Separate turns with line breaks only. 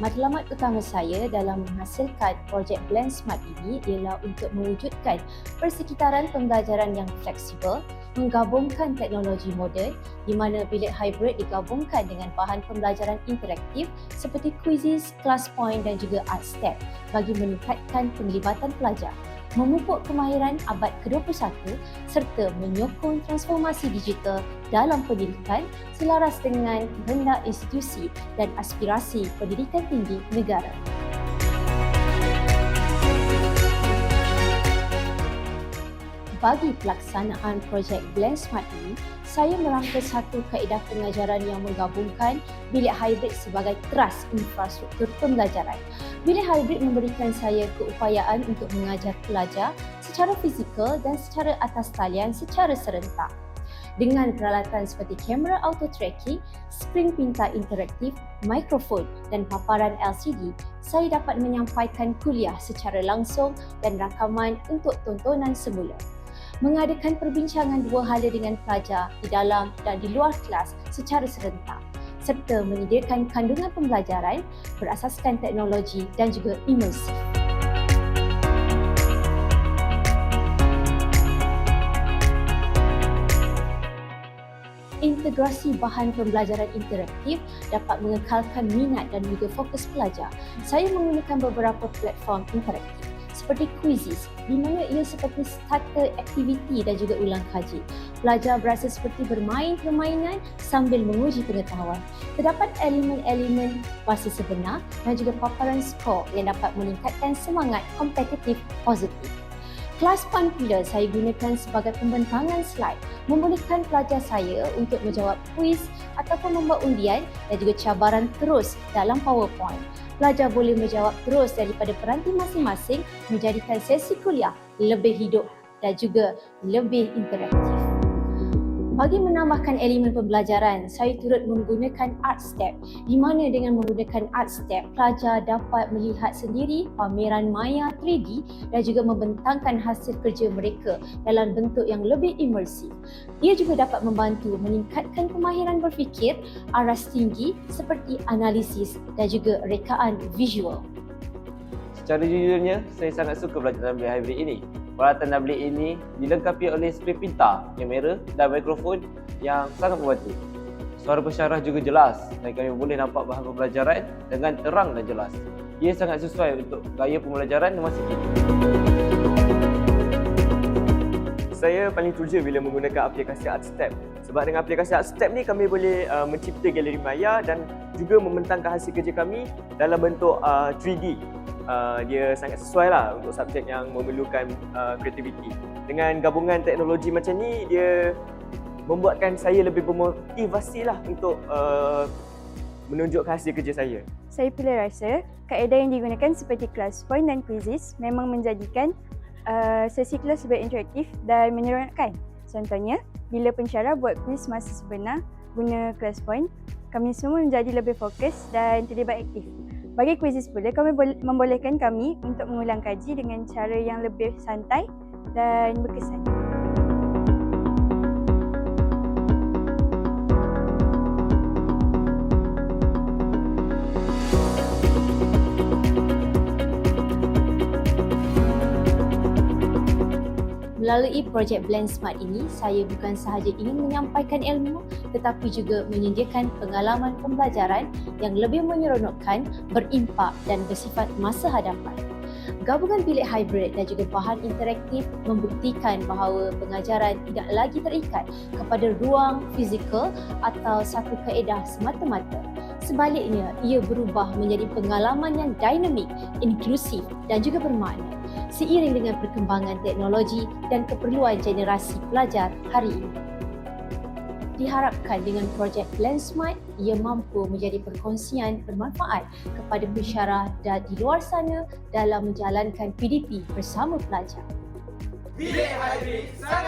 Matlamat utama saya dalam menghasilkan projek Blend Smart ini ialah untuk mewujudkan persekitaran pembelajaran yang fleksibel, menggabungkan teknologi moden di mana bilik hybrid digabungkan dengan bahan pembelajaran interaktif seperti quizzes, class point dan juga art step bagi meningkatkan penglibatan pelajar memupuk kemahiran abad ke-21 serta menyokong transformasi digital dalam pendidikan selaras dengan kehendak institusi dan aspirasi pendidikan tinggi negara. Bagi pelaksanaan projek Blend Smart ini, saya merangka satu kaedah pengajaran yang menggabungkan bilik hybrid sebagai teras infrastruktur pembelajaran. Bilik hybrid memberikan saya keupayaan untuk mengajar pelajar secara fizikal dan secara atas talian secara serentak. Dengan peralatan seperti kamera auto tracking, skrin pintar interaktif, mikrofon dan paparan LCD, saya dapat menyampaikan kuliah secara langsung dan rakaman untuk tontonan semula mengadakan perbincangan dua hala dengan pelajar di dalam dan di luar kelas secara serentak serta menyediakan kandungan pembelajaran berasaskan teknologi dan juga imersif. Integrasi bahan pembelajaran interaktif dapat mengekalkan minat dan juga fokus pelajar. Saya menggunakan beberapa platform interaktif seperti quizzes di mana ia seperti starter aktiviti dan juga ulang kaji. Pelajar berasa seperti bermain permainan sambil menguji pengetahuan. Terdapat elemen-elemen bahasa sebenar dan juga paparan skor yang dapat meningkatkan semangat kompetitif positif. Kelas Pan pula saya gunakan sebagai pembentangan slide membolehkan pelajar saya untuk menjawab kuis ataupun membuat undian dan juga cabaran terus dalam PowerPoint. Pelajar boleh menjawab terus daripada peranti masing-masing menjadikan sesi kuliah lebih hidup dan juga lebih interaktif. Bagi menambahkan elemen pembelajaran, saya turut menggunakan art step di mana dengan menggunakan art step, pelajar dapat melihat sendiri pameran maya 3D dan juga membentangkan hasil kerja mereka dalam bentuk yang lebih imersif. Ia juga dapat membantu meningkatkan kemahiran berfikir aras tinggi seperti analisis dan juga rekaan visual.
Secara jujurnya, saya sangat suka belajar dalam hybrid ini Peralatan tablet ini dilengkapi oleh skrin pintar, kamera dan mikrofon yang sangat membantu. Suara pensyarah juga jelas dan kami boleh nampak bahan pembelajaran dengan terang dan jelas. Ia sangat sesuai untuk gaya pembelajaran masa kini.
Saya paling teruja bila menggunakan aplikasi ArtStep. Sebab dengan aplikasi ArtStep ni kami boleh uh, mencipta galeri maya dan juga membentangkan hasil kerja kami dalam bentuk uh, 3D uh, dia sangat sesuai lah untuk subjek yang memerlukan uh, creativity. Dengan gabungan teknologi macam ni, dia membuatkan saya lebih bermotivasi lah untuk uh, menunjukkan hasil kerja saya.
Saya pilih rasa kaedah yang digunakan seperti class point dan quizzes memang menjadikan uh, sesi kelas lebih interaktif dan menyeronokkan. Contohnya, bila pensyarah buat quiz masa sebenar guna class point, kami semua menjadi lebih fokus dan terlibat aktif. Bagi kuisis pula, kami membolehkan kami untuk mengulang kaji dengan cara yang lebih santai dan berkesan.
Melalui projek Blend Smart ini, saya bukan sahaja ingin menyampaikan ilmu tetapi juga menyediakan pengalaman pembelajaran yang lebih menyeronokkan, berimpak dan bersifat masa hadapan. Gabungan bilik hybrid dan juga bahan interaktif membuktikan bahawa pengajaran tidak lagi terikat kepada ruang fizikal atau satu kaedah semata-mata. Sebaliknya, ia berubah menjadi pengalaman yang dinamik, inklusif dan juga bermakna seiring dengan perkembangan teknologi dan keperluan generasi pelajar hari ini. Diharapkan dengan projek Blend Smart, ia mampu menjadi perkongsian bermanfaat kepada pensyarah dan di luar sana dalam menjalankan PDP bersama pelajar.
Bilik. Yeay!